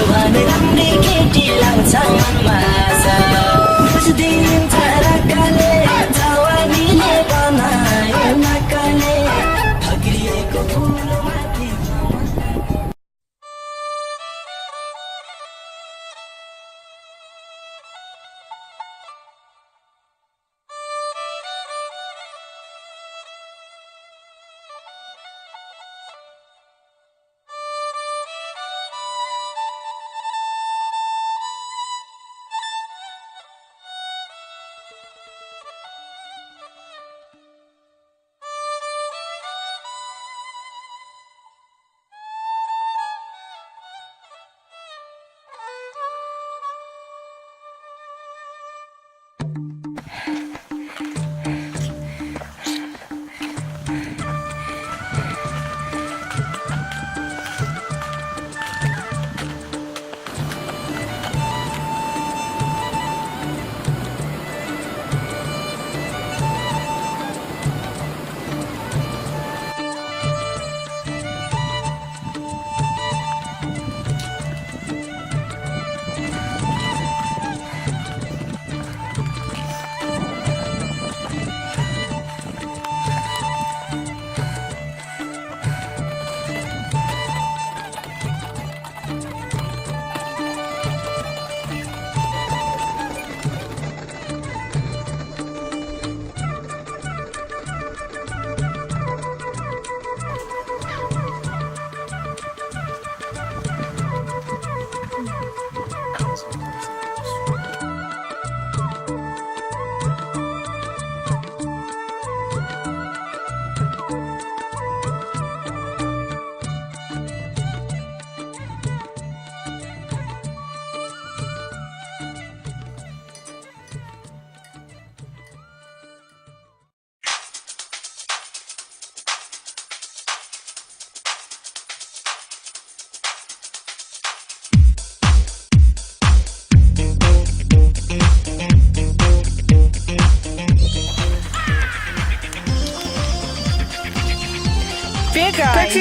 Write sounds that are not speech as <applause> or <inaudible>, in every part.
भन्ने केटी लाउँछ मनमा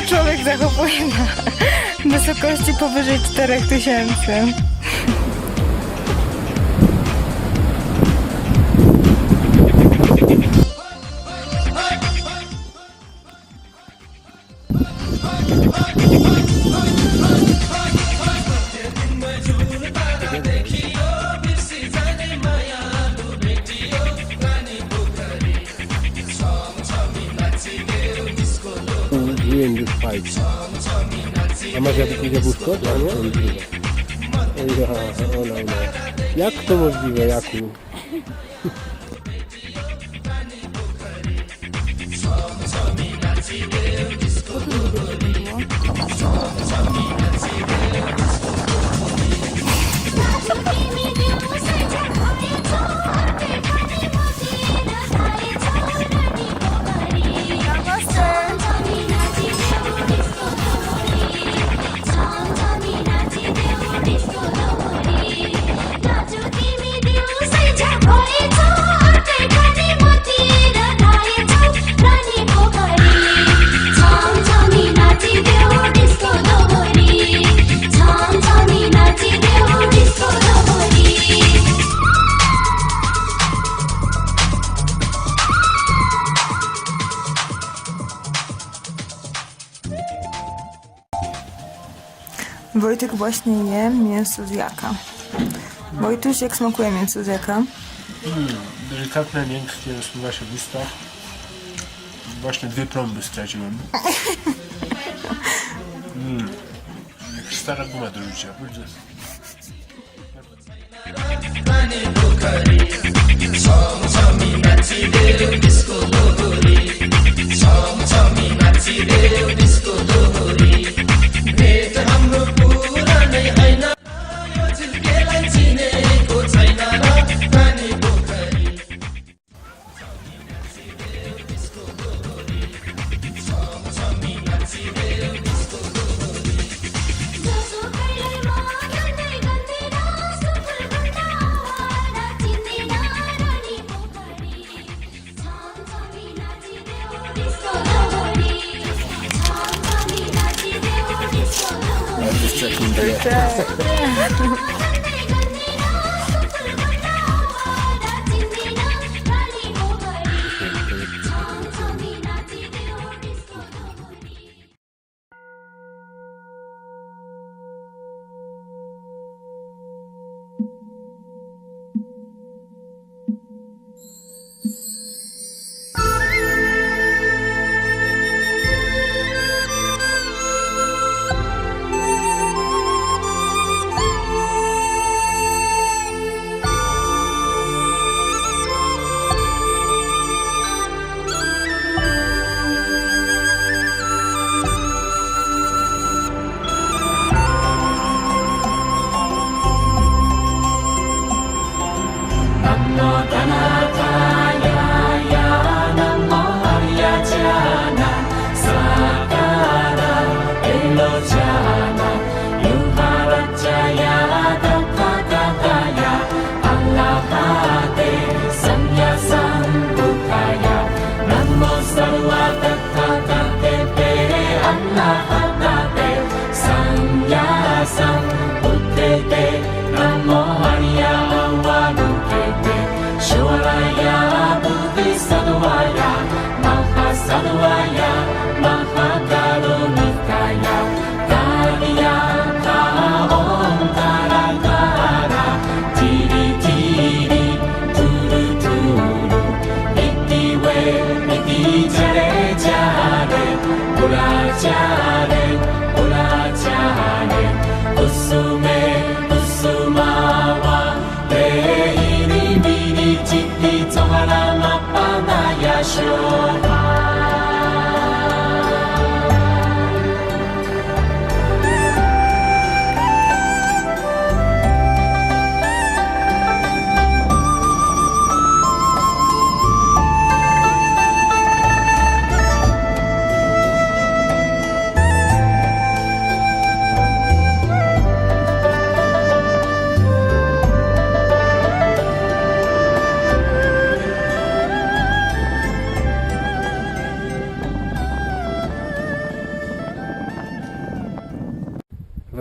się człowiek zachowuje na wysokości powyżej 4000. to możliwe, Jaku? <laughs> właśnie je mięso z jaka. Wojtuś, jak smakuje mięso z jaka? Mm, delikatne, miękkie, rozpływa się w ustach. Właśnie dwie plomby straciłem. Mm. Jak stara guma do życia. Tell me second yet.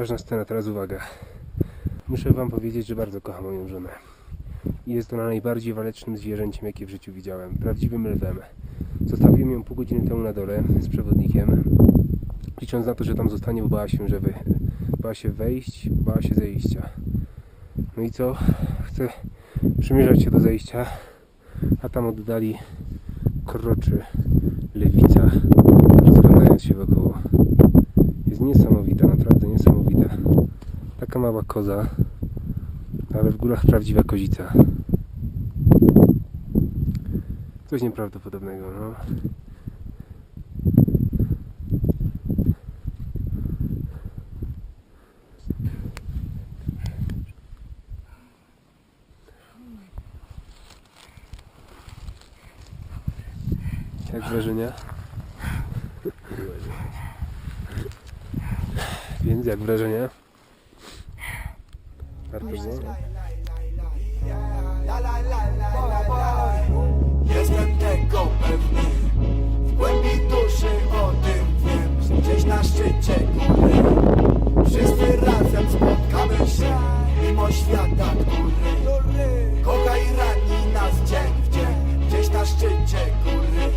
Ważna scena, teraz uwaga. Muszę wam powiedzieć, że bardzo kocham moją żonę. I jest ona najbardziej walecznym zwierzęciem, jakie w życiu widziałem. Prawdziwym lwem. Zostawiłem ją pół godziny temu na dole z przewodnikiem. Licząc na to, że tam zostanie, bo bała się, że wy... bała się wejść, bała się zejścia. No i co? Chcę przymierzać się do zejścia, a tam oddali kroczy lewica, rozglądając się wokoło. Jest niesamowita, naprawdę niesamowita. Taka mała koza, ale w górach prawdziwa kozica. Coś nieprawdopodobnego, no. Jak wrażenia? Więc jak wrażenia? Warto było? Jestem tego pewny. W głębi duszy o tym wiem. Gdzieś na szczycie góry. Wszyscy razem spotkamy się. Mimo świata, który Kocha i rani nas dzień w dzień. Gdzieś na szczycie góry.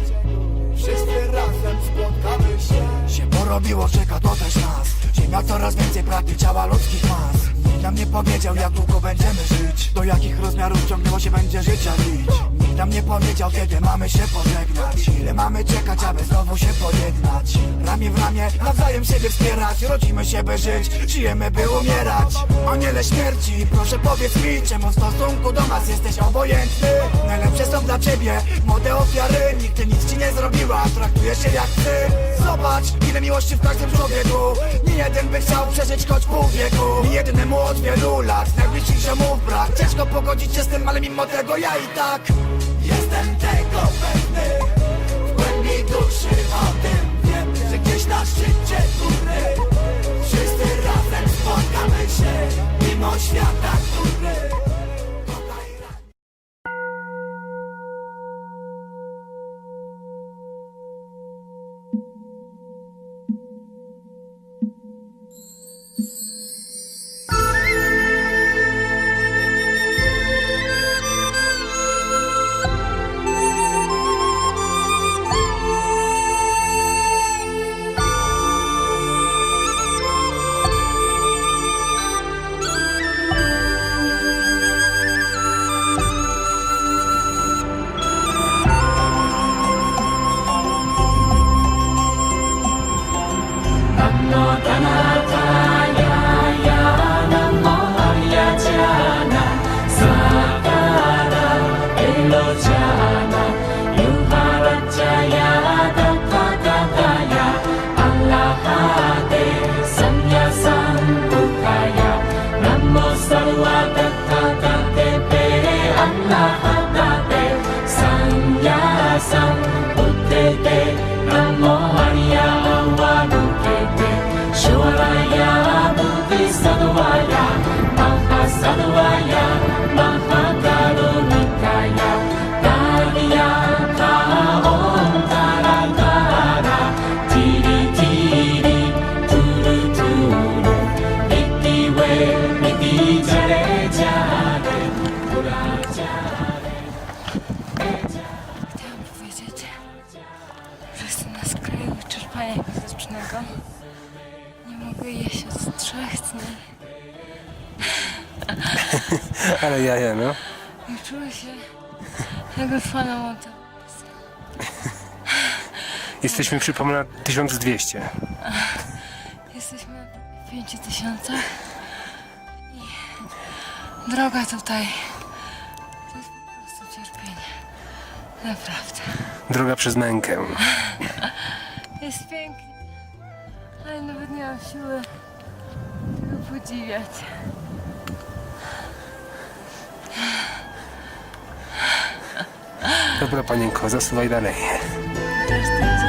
Wszyscy razem spotkamy się. Się porobiło, czeka to też nas Ziemia coraz więcej pragnie ciała ludzkich mas nam nie powiedział jak długo będziemy żyć. Do jakich rozmiarów ciągnęło się będzie życia nić Nikt nam nie powiedział kiedy mamy się pożegnać. Ile mamy czekać aby znowu się pojednać? Ramię w ramię nawzajem siebie wspierać. Rodzimy się by żyć, żyjemy by umierać. Aniele śmierci, proszę powiedz mi Czemu w stosunku do nas jesteś obojętny? Najlepsze są dla ciebie młode ofiary. Nigdy nic ci nie zrobiła, traktujesz się jak ty. Zobacz, ile miłości w każdym człowieku. Nie jeden by chciał przeżyć choć pół wieku. Nie jednemu od wielu lat. Najbliższemu brak Ciężko pogodzić się z tym, ale mimo tego ja i tak Jestem tego pewny. W głębi duszy o tym wiem Że gdzieś na szczycie góry Wszyscy razem spotkamy się. Mimo świata, który Yohana, Yoharajaya. Wyczerpania fizycznego. Nie mogę jeść od trzech dni. <laughs> Ale jaja, no. I czuję się jakby fanem od Jesteśmy, przypomnę, na 1200. Jesteśmy na 5000 i droga tutaj to jest po prostu cierpienie. Naprawdę. Droga przez mękę. <laughs> Jest pięknie, ale nawet nie mam siły tego podziwiać. Dobra, panienko, zasuwaj dalej. To jest kręcę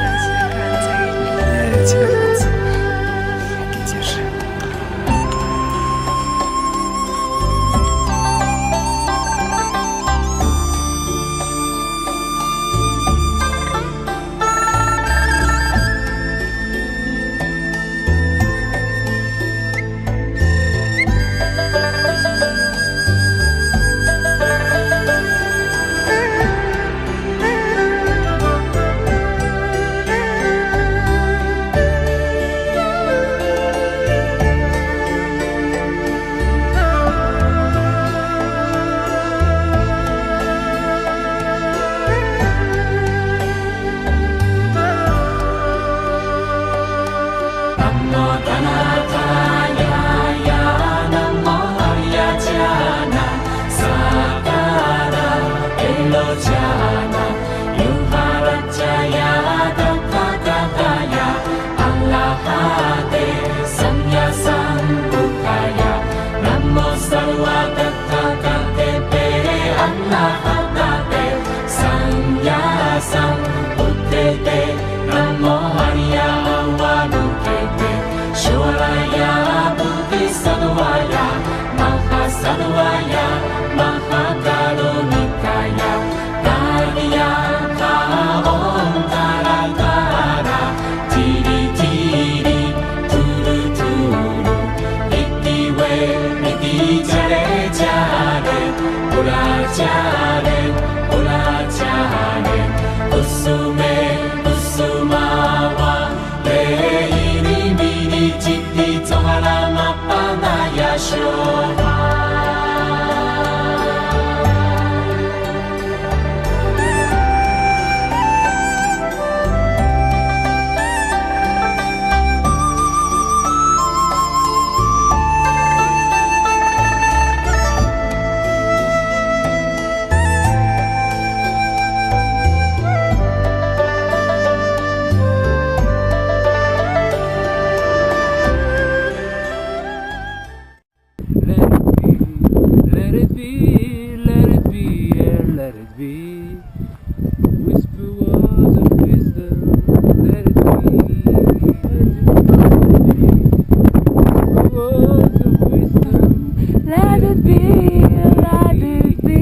Let it be, let it be.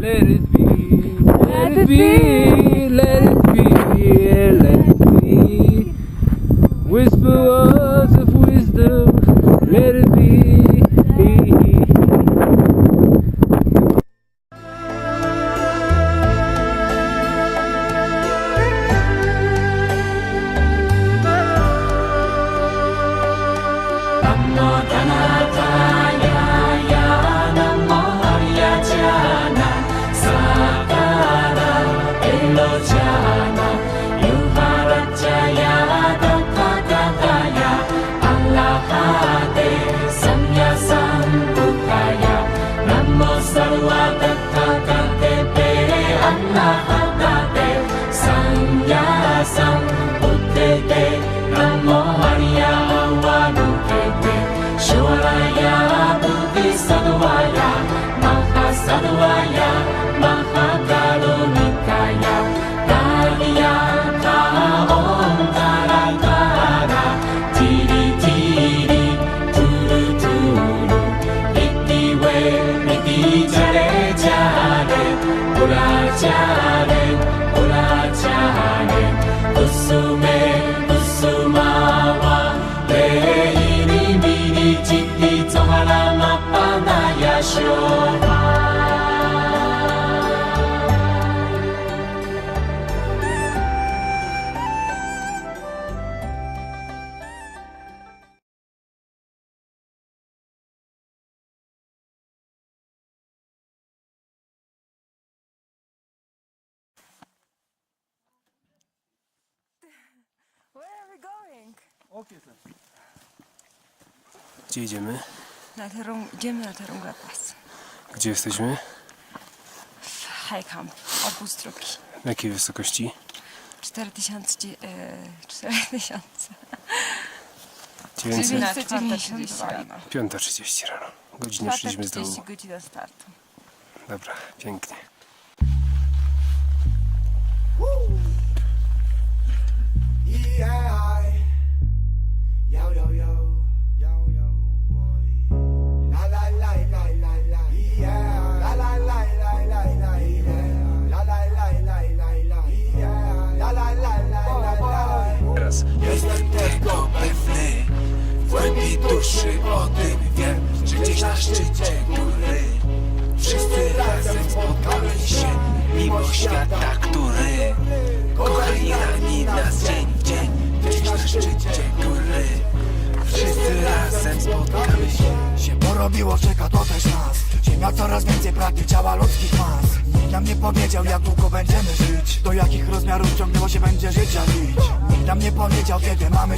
let it be, let it be, Gdzie idziemy? Na terą, idziemy na Terunga Pass. Gdzie jesteśmy? High Camp, obóz drugi. Na jakiej wysokości? 4000, dzie- e, 4000. 900. 992 rano. 5.30 rano. Godzinę szliśmy z dołu. 40 godzina startu. Dobra, pięknie.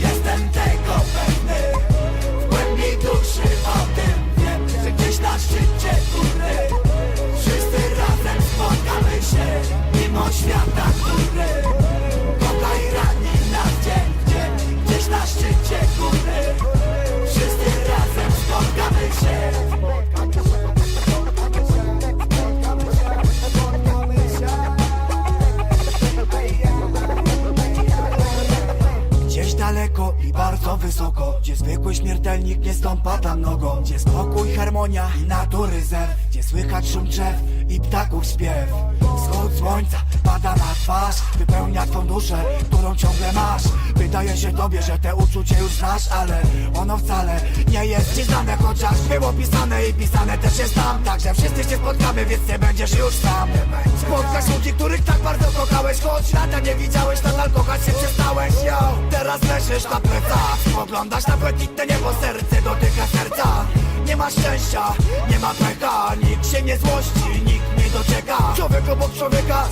Jestem tego pewny. W głębi duszy o tym wiem Że gdzieś na szczycie góry. Wszyscy razem spotkamy się Mimo świata, który Kochaj rani na dzień w dzień Gdzieś na szczycie góry harmonia natury zew Gdzie słychać szum drzew i ptaków śpiew. Wschód słońca pada na twarz Wypełnia twą duszę, którą ciągle masz. Wydaje się tobie, że te uczucie już znasz Ale ono wcale nie jest ci znane Chociaż było pisane i pisane też jest tam. Także wszyscy się spotkamy, więc nie będziesz już sam. Spotkasz ludzi, których tak bardzo kochałeś Choć lata nie widziałeś, nadal kochać się przestałeś. Yo. Teraz leżysz na plecach Spoglądasz na błękitne niebo, serce dotyka serca. Nie ma szczęścia, nie ma pecha Nikt się nie złości, nikt nie doczeka Człowiek obok człowieka,